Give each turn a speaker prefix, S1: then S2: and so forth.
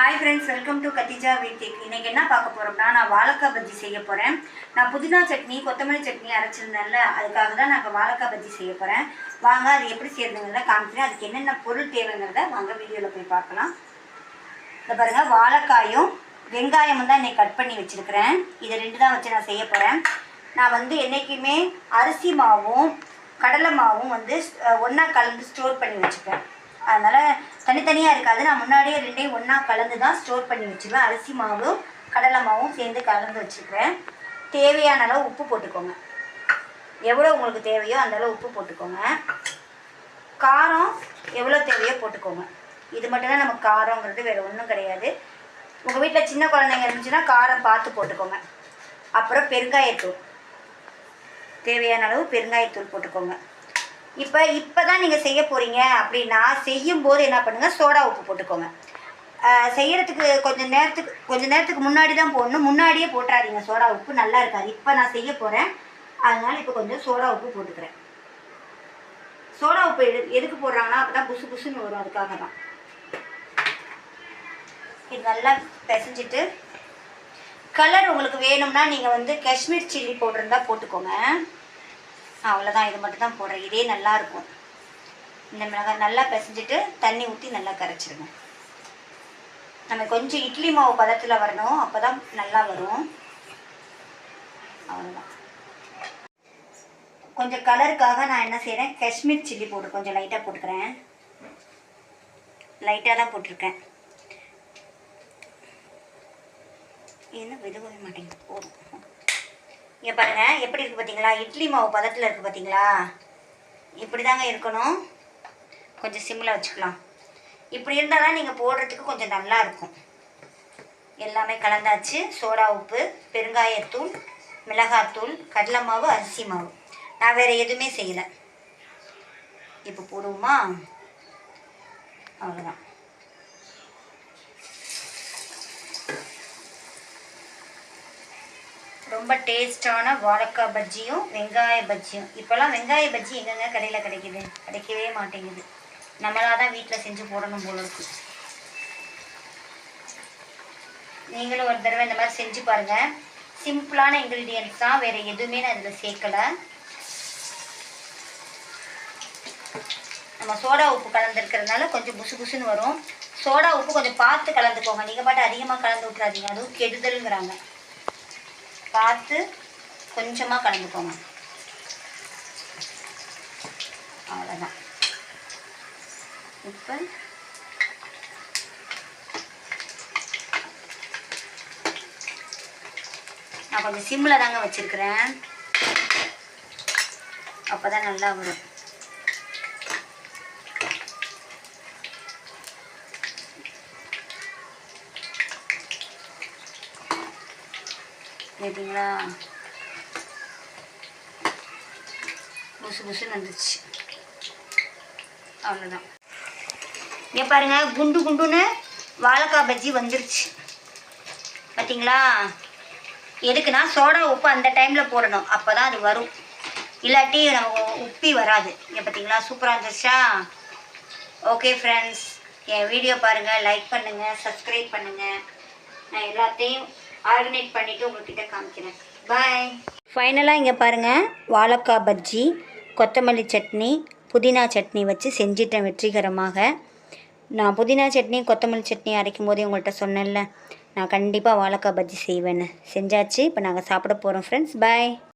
S1: Hi friends welcome to Khadija வீட்டுக்கு இன்னைக்கு என்ன பார்க்க போகிறோம்னா நான் வாழைக்காய் பஜ்ஜி செய்ய போகிறேன் நான் புதினா சட்னி கொத்தமல்லி சட்னி அரைச்சிருந்தேன்ல அதுக்காக தான் நான் இப்போ வாழைக்காய் பஜ்ஜி செய்ய போகிறேன் வாங்க அது எப்படி செய்யறதுங்கிறத காமிக்கிறேன். அதுக்கு என்னென்ன பொருள் தேவைங்கிறத வாங்க வீடியோவில் போய் பார்க்கலாம். இந்த பாருங்கள் வாழைக்காயும் வெங்காயமும் தான் இன்னைக்கு கட் பண்ணி வச்சுருக்கிறேன். இதை ரெண்டு தான் வச்சு நான் செய்ய போகிறேன் நான் வந்து என்றைக்குமே அரிசி மாவும் கடலை மாவும் வந்து ஒன்றா கலந்து ஸ்டோர் பண்ணி வச்சுப்பேன். அதனால் தனித்தனியாக இருக்காது. நான் முன்னாடியே ரெண்டையும் ஒன்றா கலந்து தான் ஸ்டோர் பண்ணி வச்சுருவேன். அரிசி மாவும் கடலை மாவும் சேர்ந்து கலந்து வச்சுக்கிறேன் தேவையான அளவு உப்பு போட்டுக்கோங்க. எவ்வளோ உங்களுக்கு தேவையோ அந்த அளவு உப்பு போட்டுக்கோங்க. காரம் எவ்வளோ தேவையோ போட்டுக்கோங்க. இது மட்டும்தான் நமக்கு காரங்கிறது வேறு ஒன்றும் கிடையாது. உங்கள் வீட்டில் சின்ன குழந்தைங்க இருந்துச்சுன்னா காரம் பார்த்து போட்டுக்கோங்க. அப்புறம் பெருங்காயத்தூள். தேவையான அளவு பெருங்காயத்தூள் போட்டுக்கோங்க. இப்போ இப்போ தான் நீங்கள் செய்ய போகிறீங்க அப்படின்னா செய்யும்போது என்ன பண்ணுங்கள் சோடா உப்பு போட்டுக்கோங்க. செய்கிறதுக்கு கொஞ்சம் நேரத்துக்கு கொஞ்சம் நேரத்துக்கு முன்னாடி தான் போடணும். முன்னாடியே போட்டுறாதீங்க. சோடா உப்பு நல்லா இருக்காது. இப்போ நான் செய்ய போகிறேன் அதனால் இப்போ கொஞ்சம் சோடா உப்பு போட்டுக்கிறேன். சோடா உப்பு எடு எதுக்கு போடுறாங்கன்னா அப்போ தான் புசு புசுன்னு வரும். அதுக்காக தான். இது நல்லா பிசைஞ்சிட்டு கலர் உங்களுக்கு வேணும்னா நீங்கள் வந்து காஷ்மீர் சில்லி பவுடர் இருந்தால் போட்டுக்கோங்க. அவ்வளோதான் இது மட்டும் தான் போடுறேன் இதே நல்லா இருக்கும். இந்த மிளகாய் நல்லா பிசைஞ்சிட்டு தண்ணி ஊற்றி நல்லா கரைச்சிடுங்க நம்ம கொஞ்சம் இட்லி மாவு பதத்தில் வரணும். அப்போ தான் நல்லா வரும். அவ்வளோதான் கொஞ்சம் கலருக்காக நான் என்ன செய்கிறேன் காஷ்மீர் சில்லி போட்டு கொஞ்சம் லைட்டாக போட்டுக்கிறேன். லைட்டாக தான் போட்டிருக்கேன். என்ன விதவே மாட்டேங்குது. போதும். இங்கே பாருங்க எப்படி இருக்குது பார்த்தீங்களா இட்லி மாவு பதத்தில் இருக்குது பார்த்தீங்களா இப்படி தாங்க இருக்கணும். கொஞ்சம் சிம்மில் வச்சுக்கலாம். இப்படி இருந்தால் தான் நீங்கள் போடுறதுக்கு கொஞ்சம் நல்லா இருக்கும். எல்லாமே கலந்தாச்சு. சோடா உப்பு பெருங்காயத்தூள் மிளகாத்தூள் கடலை மாவு அரிசி மாவு. நான் வேறு எதுவுமே செய்யலை. இப்போ போடுவோமா? அவ்வளோதான் ரொம்ப டேஸ்டான வாழைக்காய் பஜ்ஜியும் வெங்காய பஜ்ஜியும். இப்போல்லாம் வெங்காய பஜ்ஜி எங்கெங்க கடையில் கிடைக்குது? கிடைக்கவே மாட்டேங்குது. நம்மளாக தான் வீட்டில் செஞ்சு போடணும் போல இருக்கு. நீங்களும் ஒரு தடவை இந்த மாதிரி செஞ்சு பாருங்கள் சிம்பிளான இன்க்ரீடியன்ஸ் தான் வேறு எதுவுமே நான் இதில் சேர்க்கலை. நம்ம சோடா உப்பு கலந்துருக்கிறதுனால கொஞ்சம் புசு புசுன்னு வரும். சோடா உப்பு கொஞ்சம் பார்த்து கலந்துக்கோங்க. நீங்கள் பாட்டு அதிகமாக கலந்து விட்றாதீங்க அதுவும் கெடுதலுங்கிறாங்க. பார்த்து கொஞ்சமாக கலந்துக்கோங்க. அவ்வளோதான் இப்போ நான் கொஞ்சம் சிம்மில் தாங்க வச்சுருக்கிறேன். அப்போ தான் நல்லா வரும். கேட்டிங்களா? புசு புசுன்னு வந்துச்சு அவ்வளோதான் இங்கே பாருங்கள் குண்டு குண்டுன்னு வாழைக்காய் பஜ்ஜி வந்துருச்சு. பார்த்தீங்களா எதுக்குன்னா சோடா உப்பு அந்த டைமில் போடணும். அப்போ தான் அது வரும். இல்லாட்டி நம்ம உப்பி வராது. இங்கே பார்த்தீங்களா சூப்பராக இருந்துச்சா? ஓகே ஃப்ரெண்ட்ஸ் என் வீடியோ பாருங்கள் லைக் பண்ணுங்கள் சப்ஸ்கிரைப் பண்ணுங்கள் நான் எல்லாத்தையும் ஆல்டர்னேட் பண்ணிவிட்டு உங்கள்கிட்ட காமிக்கிறேன். பாய் ஃபைனலாக இங்கே பாருங்கள் வாழைக்காய் பஜ்ஜி கொத்தமல்லி சட்னி புதினா சட்னி வச்சு செஞ்சிட்டேன் வெற்றிகரமாக. நான் புதினா சட்னி கொத்தமல்லி சட்னி அரைக்கும் போதே உங்கள்கிட்ட சொன்னேன்ல. நான் கண்டிப்பாக வாழைக்காய் பஜ்ஜி செய்வேன்னு. செஞ்சாச்சு. இப்போ நாங்கள் சாப்பிட போகிறோம் ஃப்ரெண்ட்ஸ் பாய்